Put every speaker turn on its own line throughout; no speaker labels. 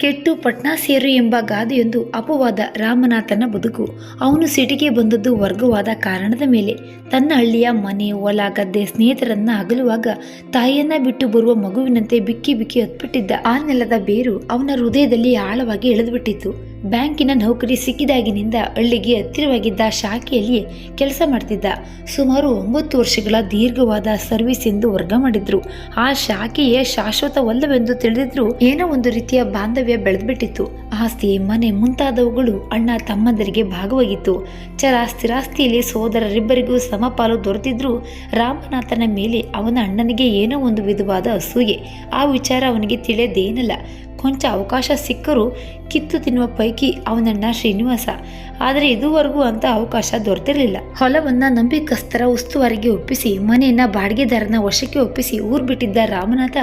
ಕೆಟ್ಟು ಪಟ್ನಾ ಸೇರು ಎಂಬ ಗಾದೆಯೊಂದು ಅಪವಾದ ರಾಮನಾಥನ ಬದುಕು. ಅವನು ಸಿಟಿಗೆ ಬಂದದ್ದು ವರ್ಗವಾದ ಕಾರಣದ ಮೇಲೆ. ತನ್ನ ಹಳ್ಳಿಯ ಮನೆ, ಹೊಲ, ಗದ್ದೆ ಸ್ನೇಹಿತರನ್ನ ಅಗಲುವಾಗ ತಾಯಿಯನ್ನ ಬಿಟ್ಟು ಬರುವ ಮಗುವಿನಂತೆ ಬಿಕ್ಕಿ ಬಿಕ್ಕಿ ಹತ್ಬಿಟ್ಟಿದ್ದ ಆ ನೆಲದ ಬೇರು ಅವನ ಹೃದಯದಲ್ಲಿ ಆಳವಾಗಿ ಎಳೆದುಬಿಟ್ಟಿತ್ತು. ಬ್ಯಾಂಕಿನ ನೌಕರಿ ಸಿಕ್ಕಿದಾಗಿನಿಂದ ಹಳ್ಳಿಗೆ ಹತ್ತಿರವಾಗಿದ್ದ ಶಾಖೆಯಲ್ಲಿ ಕೆಲಸ ಮಾಡ್ತಿದ್ದ. ಸುಮಾರು ಒಂಬತ್ತು ವರ್ಷಗಳ ದೀರ್ಘವಾದ ಸರ್ವಿಸ್ ಎಂದು ವರ್ಗ ಮಾಡಿದ್ರು. ಆ ಶಾಖೆಯೇ ಶಾಶ್ವತವಲ್ಲವೆಂದು ತಿಳಿದಿದ್ರು ಏನೋ ಒಂದು ರೀತಿಯ ಬಾಂಧವ್ಯ ಬೆಳೆದ್ಬಿಟ್ಟಿತ್ತು. ಆಸ್ತಿ, ಮನೆ ಮುಂತಾದವುಗಳು ಅಣ್ಣ ತಮ್ಮಂದರಿಗೆ ಭಾಗವಾಗಿತ್ತು. ಚರ ಸ್ಥಿರಾಸ್ತಿಯಲ್ಲಿ ಸೋದರರಿಬ್ಬರಿಗೂ ಸಮಪಾಲು ದೊರೆತಿದ್ರು ರಾಮನಾಥನ ಮೇಲೆ ಅವನ ಅಣ್ಣನಿಗೆ ಏನೋ ಒಂದು ವಿಧವಾದ ಅಸೂಯೆ. ಆ ವಿಚಾರ ಅವನಿಗೆ ತಿಳಿಯದೇನಲ್ಲ. ಕೊಂಚ ಅವಕಾಶ ಸಿಕ್ಕರೂ ಕಿತ್ತು ತಿನ್ನುವ ಪೈಕಿ ಅವನಣ್ಣ ಶ್ರೀನಿವಾಸ. ಆದರೆ ಇದುವರೆಗೂ ಅಂತ ಅವಕಾಶ ದೊರೆತಿರಲಿಲ್ಲ. ಹೊಲವನ್ನ ನಂಬಿಕಸ್ತರ ಉಸ್ತುವಾರಿಗೆ ಒಪ್ಪಿಸಿ, ಮನೆಯನ್ನ ಬಾಡಿಗೆದಾರನ ವಶಕ್ಕೆ ಒಪ್ಪಿಸಿ ಊರು ಬಿಟ್ಟಿದ್ದ ರಾಮನಾಥ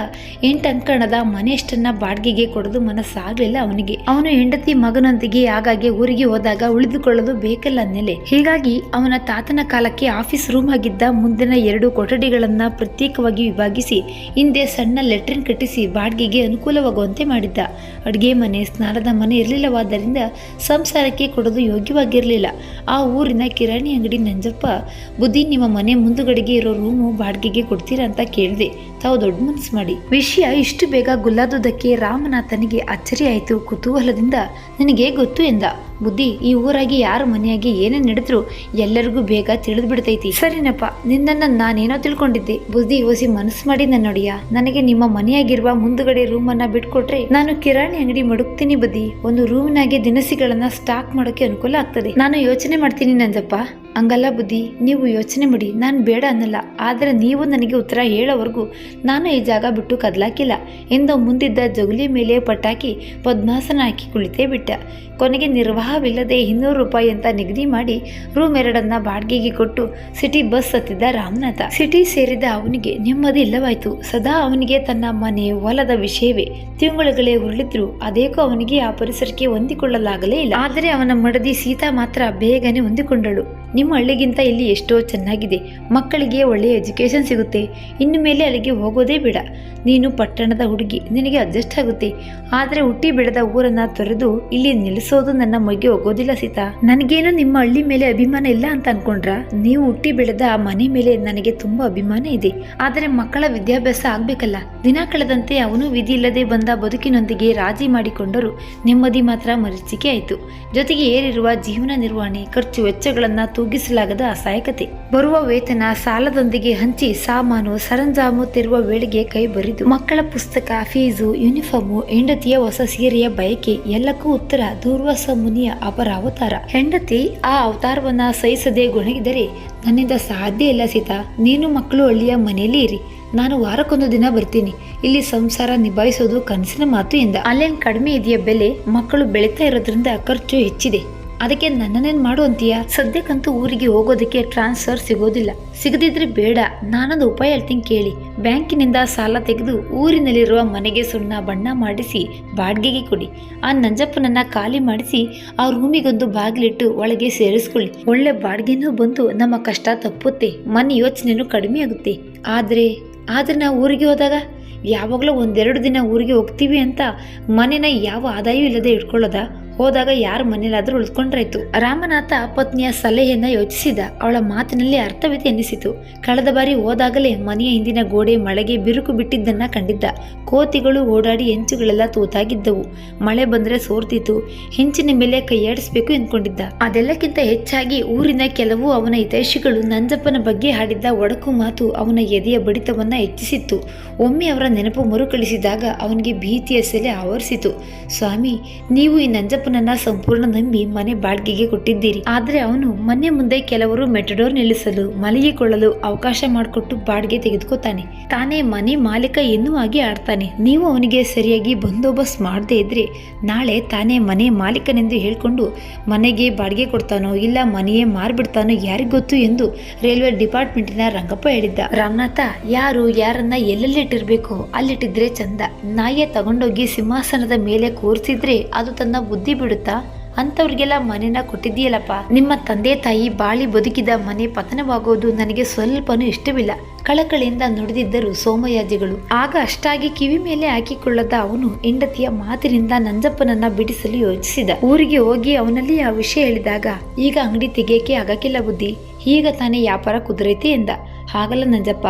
ಎಂಟಂಕಣದ ಮನೆಯಷ್ಟನ್ನ ಬಾಡಿಗೆಗೆ ಕೊಡೋದು ಮನಸ್ಸಾಗ್ಲಿಲ್ಲ ಅವನಿಗೆ. ಅವನು ಹೆಂಡತಿ ಮಗನೊಂದಿಗೆ ಆಗಾಗ್ಗೆ ಊರಿಗೆ ಹೋದಾಗ ಉಳಿದುಕೊಳ್ಳಲು ಬೇಕಲ್ಲ ನೆಲೆ. ಹೀಗಾಗಿ ಅವನ ತಾತನ ಕಾಲಕ್ಕೆ ಆಫೀಸ್ ರೂಮ್ ಆಗಿದ್ದ ಮುಂದಿನ ಎರಡು ಕೊಠಡಿಗಳನ್ನ ಪ್ರತ್ಯೇಕವಾಗಿ ವಿಭಾಗಿಸಿ, ಹಿಂದೆ ಸಣ್ಣ ಲೆಟ್ರಿನ್ ಕಟ್ಟಿಸಿ ಬಾಡಿಗೆಗೆ ಅನುಕೂಲವಾಗುವಂತೆ ಮಾಡಿದ್ದ. ಅಡುಗೆ ಮನೆ, ಸ್ನಾನದ ಮನೆ ಇರಲಿಲ್ಲವಾದ್ದರಿಂದ ಸಂಸಾರಕ್ಕೆ ಕೊಡಲು ಯೋಗ್ಯವಾಗಿರಲಿಲ್ಲ. ಆ ಊರಿನ ಕಿರಾಣಿ ಅಂಗಡಿ ನಂಜಪ್ಪ, ಬುದ್ಧಿ, ನಿಮ್ಮ ಮನೆ ಮುಂದುಗಡೆಗೆ ಇರೋ ರೂಮು ಬಾಡಿಗೆಗೆ ಕೊಡ್ತೀರಾ ಅಂತ ಕೇಳಿದೆ. ತಾವು ದೊಡ್ಡ ಮನಸ್ಸು ಮಾಡಿ. ವಿಷಯ ಇಷ್ಟು ಬೇಗ ಗುಲ್ಲಾದುದಕ್ಕೆ ರಾಮನಾಥನಿಗೆ ಅಚ್ಚರಿ ಆಯಿತು ಕುತೂಹಲದಿಂದ, ನನಗೆ ಗೊತ್ತು ಎಂದ. ಬುದ್ಧಿ ಈ ಊರಾಗಿ ಯಾರು ಮನೆಯಾಗಿ ಏನೇ ನಡೆದ್ರು ಎಲ್ಲರಿಗೂ ಬೇಗ ತಿಳಿದು ಬಿಡ್ತೈತಿ ಸರಿನಪ್ಪ. ನಿನ್ನ ನಾನೇನೋ ತಿಳ್ಕೊಂಡಿದ್ದೆ. ಬುದ್ಧಿ ಓಸಿ ಮನಸ್ಸು ಮಾಡಿ ನನ್ನ ನೋಡಿಯ? ನನಗೆ ನಿಮ್ಮ ಮನೆಯಾಗಿರುವ ಮುಂದುಗಡೆ ರೂಮನ್ನ ಬಿಟ್ಕೊಟ್ರೆ ನಾನು ಕಿರಾಣಿ ಅಂಗಡಿ ಮಡುಕ್ತೀನಿ ಬುದ್ಧಿ. ಒಂದು ರೂಮ್ನಾಗೆ ದಿನಸಿಗಳನ್ನ ಸ್ಟಾಕ್ ಮಾಡೋಕೆ ಅನುಕೂಲ ಆಗ್ತದೆ. ನಾನು ಯೋಚನೆ ಮಾಡ್ತೀನಿ ನಂಜಪ್ಪ. ಹಂಗಲ್ಲ ಬುದ್ಧಿ, ನೀವು ಯೋಚನೆ ಮಾಡಿ. ನಾನು ಬೇಡ ಅನ್ನಲ್ಲ. ಆದರೆ ನೀವು ನನಗೆ ಉತ್ತರ ಹೇಳೋವರೆಗೂ ನಾನು ಈ ಜಾಗ ಬಿಟ್ಟು ಕದಲಾಕಿಲ್ಲ. ಎಂದು ಮುಂದಿದ್ದ ಜಗುಲಿ ಮೇಲೆ ಪಟಾಕಿ ಪದ್ಮಾಸನ ಹಾಕಿ ಕುಳಿತೇ ಬಿಟ್ಟ. ಕೊನೆಗೆ ನಿರ್ವಾಹವಿಲ್ಲದೆ ಇನ್ನೂರು ರೂಪಾಯಿ ಅಂತ ನಿಗದಿ ಮಾಡಿ ರೂಮ್ ಎರಡನ್ನು ಬಾಡಿಗೆಗೆ ಕೊಟ್ಟು ಸಿಟಿ ಬಸ್ ಹತ್ತಿದ್ದ ರಾಮನಾಥ. ಸಿಟಿ ಸೇರಿದ ಅವನಿಗೆ ನೆಮ್ಮದಿ ಇಲ್ಲವಾಯ್ತು. ಸದಾ ಅವನಿಗೆ ತನ್ನ ಮನೆ, ಹೊಲದ ವಿಷಯವೇ. ತಿಂಗಳುಗಳೇ ಉರುಳಿದ್ರು. ಅದೇಕೋ ಅವನಿಗೆ ಆ ಪರಿಸರಕ್ಕೆ ಹೊಂದಿಕೊಳ್ಳಲಾಗಲೇ ಇಲ್ಲ. ಆದರೆ ಅವನ ಮಡದಿ ಸೀತಾ ಮಾತ್ರ ಬೇಗನೆ ಹೊಂದಿಕೊಂಡಳು. ನಿಮ್ಮ ಹಳ್ಳಿಗಿಂತ ಇಲ್ಲಿ ಎಷ್ಟೋ ಚೆನ್ನಾಗಿದೆ. ಮಕ್ಕಳಿಗೆ ಒಳ್ಳೆಯ ಎಜುಕೇಷನ್ ಸಿಗುತ್ತೆ. ಇನ್ನು ಮೇಲೆ ಅಲ್ಲಿಗೆ ಹೋಗೋದೇ ಬೇಡ. ನೀನು ಪಟ್ಟಣದ ಹುಡುಗಿ, ನಿನಗೆ ಅಡ್ಜಸ್ಟ್ ಆಗುತ್ತೆ. ಆದರೆ ಹುಟ್ಟಿ ಬೆಳೆದ ಊರನ್ನ ತೊರೆದು ಇಲ್ಲಿ ನಿಲ್ಲಿಸೋದು ನನ್ನ ಮೈಗೆ ಹೋಗೋದಿಲ್ಲ ಸೀತಾ. ನನಗೇನು ನಿಮ್ಮ ಹಳ್ಳಿ ಮೇಲೆ ಅಭಿಮಾನ ಇಲ್ಲ ಅಂತ ಅನ್ಕೊಂಡ್ರ? ನೀವು ಹುಟ್ಟಿ ಬೆಳೆದ ಆ ಮನೆ ಮೇಲೆ ನನಗೆ ತುಂಬಾ ಅಭಿಮಾನ ಇದೆ. ಆದರೆ ಮಕ್ಕಳ ವಿದ್ಯಾಭ್ಯಾಸ ಆಗ್ಬೇಕಲ್ಲ. ದಿನ ಕಳೆದಂತೆ ಅವನು ವಿಧಿ ಇಲ್ಲದೆ ಬಂದ ಬದುಕಿನೊಂದಿಗೆ ರಾಜಿ ಮಾಡಿಕೊಂಡರು. ನೆಮ್ಮದಿ ಮಾತ್ರ ಮರೀಚಿಕೆ ಆಯಿತು. ಜೊತೆಗೆ ಏರಿರುವ ಜೀವನ ನಿರ್ವಹಣೆ, ಖರ್ಚು, ವೆಚ್ಚಗಳನ್ನ ತೂಗಿಸಲಾಗದ ಅಸಹಾಯಕತೆ. ಬರುವ ವೇತನ ಸಾಲದೊಂದಿಗೆ ಹಂಚಿ ಸಾಮಾನು ಸರಂಜಾಮು ತೆರುವ ವೇಳೆಗೆ ಕೈ ಬರಿದು ಮಕ್ಕಳ ಪುಸ್ತಕ, ಫೀಸು, ಯೂನಿಫಾರ್ಮು, ಹೆಂಡತಿಯ ಹೊಸ ಸೀರೆಯ ಬಯಕೆ ಎಲ್ಲಕ್ಕೂ ಉತ್ತರ ದೂರ್ವಾಸ ಮುನಿಯ ಅಪರ ಅವತಾರ. ಹೆಂಡತಿ ಆ ಅವತಾರವನ್ನ ಸಹಿಸದೆ ಗೊಣಗಿದರೆ ನನ್ನಿಂದ ಸಾಧ್ಯ ಇಲ್ಲ ಸೀತಾ. ನೀನು ಮಕ್ಕಳು ಹಳ್ಳಿಯ ಮನೆಯಲ್ಲಿ ಇರಿ. ನಾನು ವಾರಕ್ಕೊಂದು ದಿನ ಬರ್ತೀನಿ. ಇಲ್ಲಿ ಸಂಸಾರ ನಿಭಾಯಿಸೋದು ಕನಸಿನ ಮಾತು ಎಂದ. ಅಲ್ಲೇನ್ ಕಡಿಮೆ ಇದೆಯಾ ಬೆಲೆ? ಮಕ್ಕಳು ಬೆಳೀತಾ ಇರೋದ್ರಿಂದ ಖರ್ಚು ಹೆಚ್ಚಿದೆ. ಅದಕ್ಕೆ ನನ್ನನ್ನೇನು ಮಾಡು ಅಂತೀಯ? ಸದ್ಯಕ್ಕಂತೂ ಊರಿಗೆ ಹೋಗೋದಕ್ಕೆ ಟ್ರಾನ್ಸ್ಫರ್ ಸಿಗೋದಿಲ್ಲ. ಸಿಗದಿದ್ರೆ ಬೇಡ. ನಾನೊಂದು ಉಪಾಯ ಹೇಳ್ತೀನಿ ಕೇಳಿ. ಬ್ಯಾಂಕಿನಿಂದ ಸಾಲ ತೆಗೆದು ಊರಿನಲ್ಲಿರುವ ಮನೆಗೆ ಸುಣ್ಣ ಬಣ್ಣ ಮಾಡಿಸಿ ಬಾಡಿಗೆಗೆ ಕೊಡಿ. ಆ ನಂಜಪ್ಪನನ್ನ ಖಾಲಿ ಮಾಡಿಸಿ ಆ ರೂಮಿಗೊಂದು ಬಾಗಿಲಿಟ್ಟು ಒಳಗೆ ಸೇರಿಸ್ಕೊಳ್ಳಿ. ಒಳ್ಳೆ ಬಾಡಿಗೆನೂ ಬಂದು ನಮ್ಮ ಕಷ್ಟ ತಪ್ಪುತ್ತೆ. ಮನೆ ಯೋಚನೆನೂ ಕಡಿಮೆ ಆಗುತ್ತೆ. ಆದರೆ ಆದರೆ ನಾವು ಊರಿಗೆ ಹೋದಾಗ? ಯಾವಾಗಲೂ ಒಂದೆರಡು ದಿನ ಊರಿಗೆ ಹೋಗ್ತೀವಿ ಅಂತ ಮನೆನ ಯಾವ ಆದಾಯ ಇಲ್ಲದೆ ಇಟ್ಕೊಳ್ಳೋದ? ಹೋದಾಗ ಯಾರ ಮನೇಲಾದ್ರೂ ಉಳಿದುಕೊಂಡ್ರಾಯ್ತು ರಾಮನಾಥ ಪತ್ನಿಯ ಸಲಹೆಯನ್ನ ಯೋಚಿಸಿದ. ಅವಳ ಮಾತಿನಲ್ಲಿ ಅರ್ಥವಿದೆ ಎನಿಸಿತು. ಕಳೆದ ಬಾರಿ ಹೋದಾಗಲೇ ಮನೆಯ ಹಿಂದಿನ ಗೋಡೆ ಮಳೆಗೆ ಬಿರುಕು ಬಿಟ್ಟಿದ್ದನ್ನ ಕಂಡಿದ್ದ. ಕೋತಿಗಳು ಓಡಾಡಿ ಹೆಂಚುಗಳೆಲ್ಲ ತೂತಾಗಿದ್ದವು. ಮಳೆ ಬಂದ್ರೆ ಸೋರ್ತಿತ್ತು. ಹೆಂಚಿನ ಮೇಲೆ ಕೈಯಾಡಿಸಬೇಕು ಎಂದ್ಕೊಂಡಿದ್ದ ಅದೆಲ್ಲಕ್ಕಿಂತ ಹೆಚ್ಚಾಗಿ ಊರಿನ ಕೆಲವು ಅವನ ಹಿತೈಷಿಗಳು ನಂಜಪ್ಪನ ಬಗ್ಗೆ ಹಾಡಿದ್ದ ಒಡಕು ಮಾತು ಅವನ ಎದೆಯ ಬಡಿತವನ್ನ ಹೆಚ್ಚಿಸಿತ್ತು. ಒಮ್ಮೆ ಅವರ ನೆನಪು ಮರುಕಳಿಸಿದಾಗ ಅವನಿಗೆ ಭೀತಿಯ ಸೆಲೆ ಆವರಿಸಿತು. ಸ್ವಾಮಿ, ನೀವು ಈ ನಂಜಪ್ಪನನ್ನ ಸಂಪೂರ್ಣ ನಂಬಿ ಮನೆ ಬಾಡಿಗೆಗೆ ಕೊಟ್ಟಿದ್ದೀರಿ. ಆದ್ರೆ ಅವನು ಮನೆ ಮುಂದೆ ಕೆಲವರು ಮೆಟಡೋರ್ ನಿಲ್ಲಿಸಲು ಮಲಗಿಕೊಳ್ಳಲು ಅವಕಾಶ ಮಾಡಿಕೊಟ್ಟು ಬಾಡಿಗೆ ತೆಗೆದುಕೊತಾನೆ. ತಾನೇ ಮನೆ ಮಾಲೀಕ ಎನ್ನುವ ಹಾಗೆ ಆಡ್ತಾನೆ. ನೀವು ಅವನಿಗೆ ಸರಿಯಾಗಿ ಬಂದೋಬಸ್ತ್ ಮಾಡದೇ ಇದ್ರೆ ನಾಳೆ ತಾನೇ ಮನೆ ಮಾಲೀಕನೆಂದು ಹೇಳ್ಕೊಂಡು ಮನೆಗೆ ಬಾಡಿಗೆ ಕೊಡ್ತಾನೋ ಇಲ್ಲ ಮನೆಯೇ ಮಾರ್ಬಿಡ್ತಾನೋ ಯಾರಿಗ್ ಗೊತ್ತು ಎಂದು ರೈಲ್ವೆ ಡಿಪಾರ್ಟ್ಮೆಂಟಿನ ರಂಗಪ್ಪ ಹೇಳಿದ್ದ. ರಾಮನಾಥ, ಯಾರು ಯಾರನ್ನ ಎಲ್ಲೆಲ್ಲಿಟ್ಟಿರ್ಬೇಕು ಅಲ್ಲಿಟ್ಟಿದ್ರೆ ಚಂದ. ನಾಯಿಯ ತಗೊಂಡೋಗಿ ಸಿಂಹಾಸನದ ಮೇಲೆ ಕೂರಿಸಿದ್ರೆ ಅದು ತನ್ನ ಬುದ್ಧಿ ಬಿಡುತ್ತಾ? ಅಂಥವ್ರಿಗೆಲ್ಲ ಮನೆನ ಕೊಟ್ಟಿದ್ದೀಯಲ್ಲಪ್ಪ. ನಿಮ್ಮ ತಂದೆ ತಾಯಿ ಬಾಳಿ ಬದುಕಿದ ಮನೆ ಪತನವಾಗೋದು ನನಗೆ ಸ್ವಲ್ಪನೂ ಇಷ್ಟವಿಲ್ಲ. ಕಳಕಳಿಯಿಂದ ನುಡಿದಿದ್ದರು ಸೋಮಯಾಜಿಗಳು. ಆಗ ಅಷ್ಟಾಗಿ ಕಿವಿ ಮೇಲೆ ಹಾಕಿಕೊಳ್ಳದ ಅವನು ಹೆಂಡತಿಯ ಮಾತಿನಿಂದ ನಂಜಪ್ಪನನ್ನ ಬಿಡಿಸಲು ಯೋಚಿಸಿದ. ಊರಿಗೆ ಹೋಗಿ ಅವನಲ್ಲಿ ಆ ವಿಷಯ ಹೇಳಿದಾಗ, ಈಗ ಅಂಗಡಿ ತೆಗೆಯಕ್ಕೆ ಆಗಕ್ಕಿಲ್ಲ ಬುದ್ಧಿ. ಈಗ ತಾನೇ ವ್ಯಾಪಾರ ಕುದುರೈತಿ ಎಂದ. ಹಾಗಲ್ಲ ನಂಜಪ್ಪ,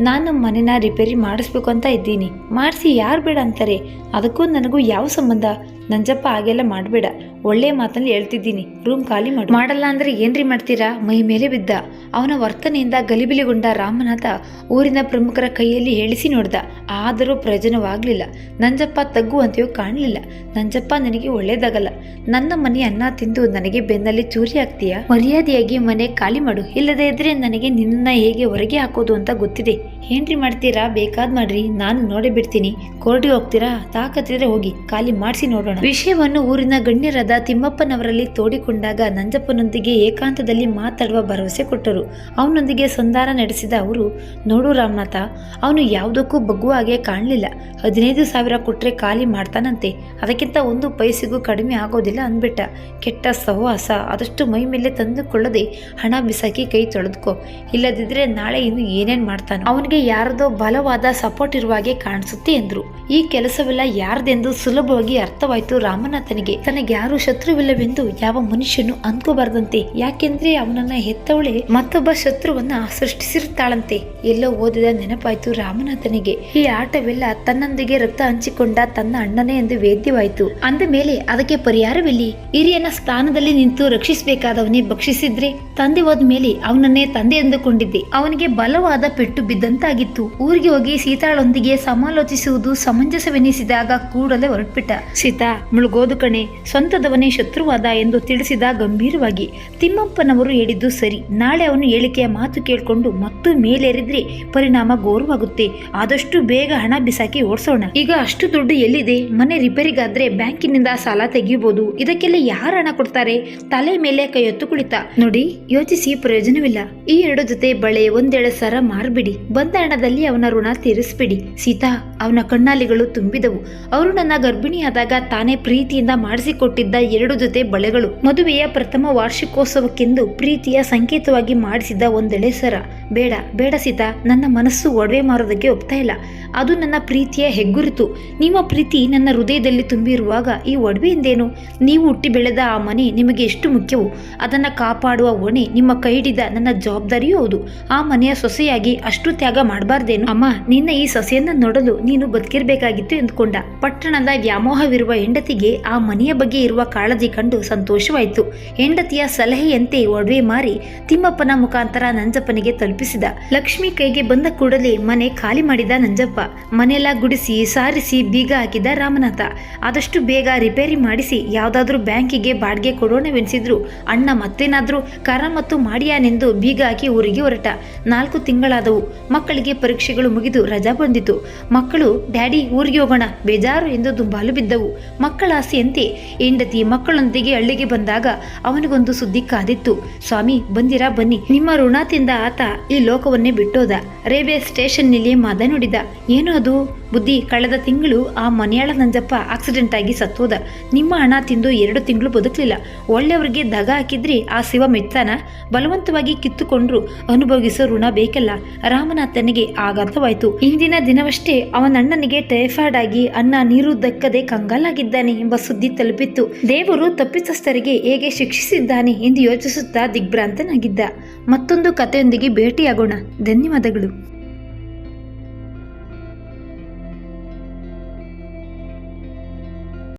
ನಾನು ಮನೆನ ರಿಪೇರಿ ಮಾಡಿಸ್ಬೇಕು ಅಂತ ಇದ್ದೀನಿ. ಮಾಡಿಸಿ ಯಾರು ಬೇಡ ಅಂತಾರೆ. ಅದಕ್ಕೂ ನನಗೂ ಯಾವ ಸಂಬಂಧ? ನಂಜಪ್ಪ ಹಾಗೆಲ್ಲ ಮಾಡಬೇಡ. ಒಳ್ಳೆ ಮಾತಲ್ಲಿ ಹೇಳ್ತಿದ್ದೀನಿ. ರೂಮ್ ಖಾಲಿ ಮಾಡು. ಮಾಡಲ್ಲ ಅಂದ್ರೆ ಏನ್ರಿ ಮಾಡ್ತೀರಾ? ಮೈ ಮೇಲೆ ಬಿದ್ದ. ಅವನ ವರ್ತನೆಯಿಂದ ಗಲಿಬಿಲಿಗೊಂಡ ರಾಮನಾಥ ಊರಿನ ಪ್ರಮುಖರ ಕೈಯಲ್ಲಿ ಹೇಳಿಸಿ ನೋಡ್ದ. ಆದರೂ ಪ್ರಯೋಜನವಾಗಲಿಲ್ಲ. ನಂಜಪ್ಪ ತಗ್ಗುವಂತೆಯೂ ಕಾಣಲಿಲ್ಲ. ನಂಜಪ್ಪ ನನಗೆ ಒಳ್ಳೇದಾಗಲ್ಲ. ನನ್ನ ಮನೆ ಅನ್ನ ತಿಂದು ನನಗೆ ಬೆನ್ನಲ್ಲಿ ಚೂರಿ ಹಾಕ್ತೀಯಾ? ಮರ್ಯಾದೆಯಾಗಿ ಮನೆ ಖಾಲಿ ಮಾಡು. ಇಲ್ಲದೇ ಇದ್ರೆ ನನಗೆ ನಿನ್ನ ಹೇಗೆ ಹೊರಗೆ ಹಾಕೋದು ಅಂತ ಗೊತ್ತಿದೆ. ಏನ್ರಿ ಮಾಡ್ತೀರಾ? ಬೇಕಾದ್ ಮಾಡ್ರಿ. ನಾನು ನೋಡೇ ಬಿಡ್ತೀನಿ. ಕೋರ್ಟಿಗೆ ಹೋಗ್ತೀರಾ? ತಾಕತ್ತಿದ್ರೆ ಹೋಗಿ. ಖಾಲಿ ಮಾಡಿಸಿ ನೋಡೋಣ. ವಿಷಯವನ್ನು ಊರಿನ ಗಣ್ಯರಾದ ತಿಮ್ಮಪ್ಪನವರಲ್ಲಿ ತೋಡಿಕೊಂಡಾಗ ನಂಜಪ್ಪನೊಂದಿಗೆ ಏಕಾಂತದಲ್ಲಿ ಮಾತಾಡುವ ಭರವಸೆ ಕೊಟ್ಟರು. ಅವನೊಂದಿಗೆ ಸಂಧಾನ ನಡೆಸಿದ ಅವರು, ನೋಡು ರಾಮನಾಥ, ಅವನು ಯಾವುದಕ್ಕೂ ಬಗ್ಗುವ ಹಾಗೆ ಕಾಣಲಿಲ್ಲ. ಹದಿನೈದು ಸಾವಿರ ಕೊಟ್ಟರೆ ಖಾಲಿ ಮಾಡ್ತಾನಂತೆ. ಅದಕ್ಕಿಂತ ಒಂದು ಪೈಸೆಗೂ ಕಡಿಮೆ ಆಗೋದಿಲ್ಲ ಅಂದ್ಬಿಟ್ಟ. ಕೆಟ್ಟ ಸಹವಾಸ. ಆದಷ್ಟು ಮೈ ಮೇಲೆ ತಂದುಕೊಳ್ಳದೆ ಹಣ ಬಿಸಾಕಿ ಕೈ ತೊಳೆದುಕೋ. ಇಲ್ಲದಿದ್ರೆ ನಾಳೆ ಇನ್ನು ಏನೇನ್ ಮಾಡ್ತಾನೆ? ಅವನಿಗೆ ಯಾರದೋ ಬಲವಾದ ಸಪೋರ್ಟ್ ಇರುವ ಹಾಗೆ ಕಾಣಿಸುತ್ತೆ ಎಂದ್ರು. ಈ ಕೆಲಸವೆಲ್ಲ ಯಾರ್ದೆಂದು ಸುಲಭವಾಗಿ ಅರ್ಥವಾಯ್ತು ರಾಮನಾಥನಿಗೆ. ತನಗೆ ಯಾರು ಶತ್ರುವಿಲ್ಲವೆಂದು ಯಾವ ಮನುಷ್ಯನು ಅನ್ಕೋಬಾರ್ದಂತೆ ಯಾಕೆಂದ್ರೆ ಅವನನ್ನ ಹೆತ್ತವಳೆ ಮತ್ತೊಬ್ಬ ಶತ್ರುವನ್ನ ಸೃಷ್ಟಿಸಿರುತ್ತಾಳಂತೆ ಎಲ್ಲೋ ಓದಿದ ನೆನಪಾಯ್ತು ರಾಮನಾಥನಿಗೆ. ಈ ಆಟವೆಲ್ಲ ತನ್ನೊಂದಿಗೆ ರಕ್ತ ಹಂಚಿಕೊಂಡ ತನ್ನ ಅಣ್ಣನೇ ಎಂದು ವೇದ್ಯವಾಯ್ತು. ಅಂದ ಮೇಲೆ ಅದಕ್ಕೆ ಪರಿಹಾರವಿಲ್ಲಿ. ಹಿರಿಯನ ಸ್ಥಾನದಲ್ಲಿ ನಿಂತು ರಕ್ಷಿಸಬೇಕಾದವನೇ ಭಕ್ಷಿಸಿದ್ರೆ, ತಂದೆ ಹೋದ ಮೇಲೆ ಅವನನ್ನೇ ತಂದೆ ಎಂದುಕೊಂಡಿದ್ದೆ. ಅವನಿಗೆ ಬಲವಾದ ಪೆಟ್ಟು ಬಿದ್ದಂತಾಗಿತ್ತು ಊರಿಗೆ ಹೋಗಿ ಸೀತಾಳೊಂದಿಗೆ ಸಮಾಲೋಚಿಸುವುದು ಸಮಂಜಸವೆನಿಸಿದಾಗ ಕೂಡಲೇ ಹೊರಟ್ಬಿಟ್ಟ. ಸೀತಾ, ಮುಳುಗೋದು ಕಣೆ. ಸ್ವಂತದವನೇ ಶತ್ರುವಾದ ಎಂದು ತಿಳಿಸಿದ ಗಂಭೀರವಾಗಿ. ತಿಮ್ಮಪ್ಪನವರು ಹೇಳಿದ್ದು ಸರಿ. ನಾಳೆ ಅವನು ಹೇಳಿಕೆಯ ಮಾತು ಕೇಳಿಕೊಂಡು ಮತ್ತು ಮೇಲೇರಿದ್ರೆ ಪರಿಣಾಮ ಗೋರುವಾಗುತ್ತೆ ಆದಷ್ಟು ಬೇಗ ಹಣ ಬಿಸಾಕಿ ಓಡಿಸೋಣ. ಈಗ ಅಷ್ಟು ದುಡ್ಡು ಎಲ್ಲಿದೆ? ಮನೆ ರಿಪೇರಿಗಾದ್ರೆ ಬ್ಯಾಂಕಿನಿಂದ ಸಾಲ ತೆಗಿಬಹುದು ಇದಕ್ಕೆಲ್ಲ ಯಾರು ಹಣ ಕೊಡ್ತಾರೆ? ತಲೆ ಮೇಲೆ ಕೈ ಹೊತ್ತು ಕುಳಿತ. ನೋಡಿ, ಯೋಚಿಸಿ ಪ್ರಯೋಜನವಿಲ್ಲ. ಈ ಎರಡು ಜೊತೆ ಬಳೆ ಒಂದೆಳೆ ಸರ ಮಾರ್ಬಿಡಿ. ಬಂದ ಹಣದಲ್ಲಿ ಅವನ ಋಣ ತೀರಿಸ್ಬಿಡಿ. ಸೀತಾ, ಅವನ ಕಣ್ಣಾಲಿಗಳು ತುಂಬಿದವು. ಅವರು ನನ್ನ ಗರ್ಭಿಣಿಯಾದಾಗ ತಾನೇ ಪ್ರೀತಿಯಿಂದ ಮಾಡಿಸಿಕೊಟ್ಟಿದ್ದ ಎರಡು ಜೊತೆ ಬಳೆಗಳು. ಮದುವೆಯ ಪ್ರಥಮ ವಾರ್ಷಿಕೋತ್ಸವಕ್ಕೆಂದು ಪ್ರೀತಿಯ ಸಂಕೇತವಾಗಿ ಮಾಡಿಸಿದ ಒಂದೆಳೆ ಸರ. ಬೇಡ ಬೇಡ ಸೀತಾ, ನನ್ನ ಮನಸ್ಸು ಒಡವೆ ಮಾರೋದಕ್ಕೆ ಒಪ್ತಾ ಇಲ್ಲ. ಅದು ನನ್ನ ಪ್ರೀತಿಯ ಹೆಗ್ಗುರುತು. ನಿಮ್ಮ ಪ್ರೀತಿ ನನ್ನ ಹೃದಯದಲ್ಲಿ ತುಂಬಿರುವಾಗ ಈ ಒಡವೆಯಿಂದೇನು? ನೀವು ಹುಟ್ಟಿ ಬೆಳೆದ ಆ ಮನೆ ನಿಮಗೆ ಎಷ್ಟು ಮುಖ್ಯವು? ಅದನ್ನು ಕಾಪಾಡುವ ಹೊಣೆ ನಿಮ್ಮ ಕೈ ಹಿಡಿದ ನನ್ನ ಜವಾಬ್ದಾರಿಯೂ ಹೌದು. ಆ ಮನೆಯ ಸೊಸೆಯಾಗಿ ಅಷ್ಟು ತ್ಯಾಗ ಮಾಡಬಾರ್ದೇನು? ಅಮ್ಮ, ನಿನ್ನ ಈ ಸೊಸೆಯನ್ನ ನೋಡಲು ನೀನು ಬದುಕಿರ್ಬೇಕಾಗಿತ್ತು ಎಂದುಕೊಂಡ. ಪಟ್ಟಣದ ವ್ಯಾಮೋಹವಿರುವ ಹೆಂಡತಿಗೆ ಆ ಮನೆಯ ಬಗ್ಗೆ ಇರುವ ಕಾಳಜಿ ಕಂಡು ಸಂತೋಷವಾಯಿತು. ಹೆಂಡತಿಯ ಸಲಹೆಯಂತೆ ಒಡವೆ ಮಾರಿ ತಿಮ್ಮಪ್ಪನ ಮುಖಾಂತರ ನಂಜಪ್ಪನಿಗೆ ತಲುಪಿಸಿದ. ಲಕ್ಷ್ಮಿ ಕೈಗೆ ಬಂದ ಕೂಡಲೇ ಮನೆ ಖಾಲಿ ಮಾಡಿದ ನಂಜಪ್ಪ. ಮನೆಯೆಲ್ಲ ಗುಡಿಸಿ, ಸಾರಿಸಿ, ಬೀಗ ಹಾಕಿದ ರಾಮನಾಥ. ಆದಷ್ಟು ಬೇಗ ರಿಪೇರಿ ಮಾಡಿಸಿ ಯಾವುದಾದ್ರೂ ಬ್ಯಾಂಕಿಗೆ ಬಾಡಿಗೆ ಕೊಡೋಣವೆನಿಸಿದ್ರು. ಅಣ್ಣ ಮತ್ತೇನಾದ್ರೂ ಕರ ಮತ್ತು ಮಾಡಿಯಾನೆಂದು ಬೀಗ ಹಾಕಿ ಊರಿಗೆ ಹೊರಟ. ನಾಲ್ಕು ತಿಂಗಳಾದವು. ಮಕ್ಕಳಿಗೆ ಪರೀಕ್ಷೆಗಳು ಮುಗಿದು ರಜಾ ಬಂದಿತು. ಮಕ್ಕಳು, ಡ್ಯಾಡಿ, ಊರಿಗೆ ಹೋಗೋಣ. ಬೇಜಾರು ಎಂದು ದುಂಬಾಲು ಬಿದ್ದವು. ಮಕ್ಕಳ ಆಸೆಯಂತೆ ಹೆಂಡತಿ ಮಕ್ಕಳೊಂದಿಗೆ ಹಳ್ಳಿಗೆ ಬಂದಾಗ ಅವನಿಗೊಂದು ಸುದ್ದಿ ಕಾದಿತ್ತು. ಸ್ವಾಮಿ, ಬಂದಿರಾ? ಬನ್ನಿ. ನಿಮ್ಮ ಋಣ ತಿಂದ ಆತ ಈ ಲೋಕವನ್ನೇ ಬಿಟ್ಟೋದ. ರೈಲ್ವೆ ಸ್ಟೇಷನ್ನಲ್ಲಿ ಮಾದ ನುಡಿದ ಏನು ಅದು? ಬುದ್ಧಿ, ಕಳೆದ ತಿಂಗಳು ಆ ಮನೆಯಾಳ ನಂಜಪ್ಪ ಆಕ್ಸಿಡೆಂಟ್ ಆಗಿ ಸತ್ತೋದ. ನಿಮ್ಮ ಹಣ ತಿಂದು ಎರಡು ತಿಂಗಳು ಬದುಕಲಿಲ್ಲ. ಒಳ್ಳೆಯವ್ರಿಗೆ ದಗ ಹಾಕಿದ್ರಿ ಆ ಶಿವ ಮೆಚ್ಚಾನ ಬಲವಂತವಾಗಿ ಕಿತ್ತುಕೊಂಡ್ರು. ಅನುಭವಿಸೋ ಋಣ ಬೇಕಲ್ಲ. ರಾಮನಾಥನಿಗೆ ಆಘಾತವಾಯಿತು ಇಂದಿನ ದಿನವಷ್ಟೇ ಅವನಣ್ಣನಿಗೆ ಟೈಫಾಯ್ಡ್ ಆಗಿ ಅನ್ನ, ನೀರು ದಕ್ಕದೆ ಕಂಗಾಲಾಗಿದ್ದಾನೆ ಎಂಬ ಸುದ್ದಿ ತಲುಪಿತ್ತು. ದೇವರು ತಪ್ಪಿತಸ್ಥರಿಗೆ ಹೇಗೆ ಶಿಕ್ಷಿಸಿದ್ದಾನೆ ಎಂದು ಯೋಚಿಸುತ್ತಾ ದಿಗ್ಭ್ರಾಂತನಾಗಿದ್ದ. ಮತ್ತೊಂದು ಕಥೆಯೊಂದಿಗೆ ಭೇಟಿಯಾಗೋಣ. ಧನ್ಯವಾದಗಳು.